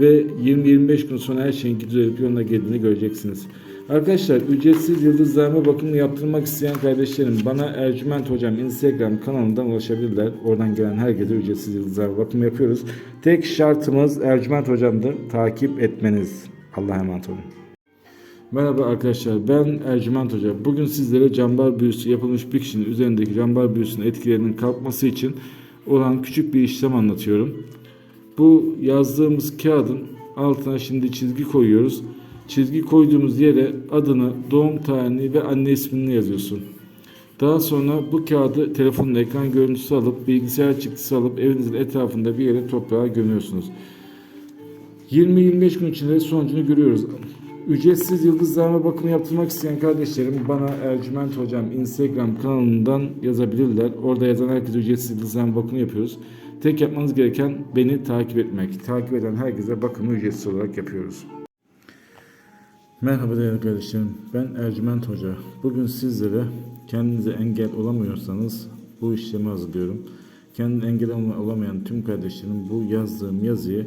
ve 20-25 gün sonra her şeyin düzelip yoluna geldiğini göreceksiniz. Arkadaşlar ücretsiz yıldızlarma bakımını yaptırmak isteyen kardeşlerim bana Ercüment Hocam Instagram kanalından ulaşabilirler. Oradan gelen herkese ücretsiz yıldızlarma bakımı yapıyoruz. Tek şartımız Ercüment Hocam'dır. Takip etmeniz. Allah'a emanet olun. Merhaba arkadaşlar ben Ercüment Hoca. Bugün sizlere cambar büyüsü yapılmış bir kişinin üzerindeki cambar büyüsünün etkilerinin kalkması için olan küçük bir işlem anlatıyorum. Bu yazdığımız kağıdın altına şimdi çizgi koyuyoruz. Çizgi koyduğumuz yere adını, doğum tarihini ve anne ismini yazıyorsun. Daha sonra bu kağıdı telefonun ekran görüntüsü alıp bilgisayar çıktısı alıp evinizin etrafında bir yere toprağa gömüyorsunuz. 20-25 gün içinde sonucunu görüyoruz. Ücretsiz yıldızlarma bakımı yaptırmak isteyen kardeşlerim bana Ercüment Hocam Instagram kanalından yazabilirler. Orada yazan herkese ücretsiz yıldızlarma bakımı yapıyoruz. Tek yapmanız gereken beni takip etmek. Takip eden herkese bakımı ücretsiz olarak yapıyoruz. Merhaba değerli kardeşlerim. Ben Ercüment Hoca. Bugün sizlere kendinize engel olamıyorsanız bu işlemi hazırlıyorum. Kendine engel olamayan tüm kardeşlerim bu yazdığım yazıyı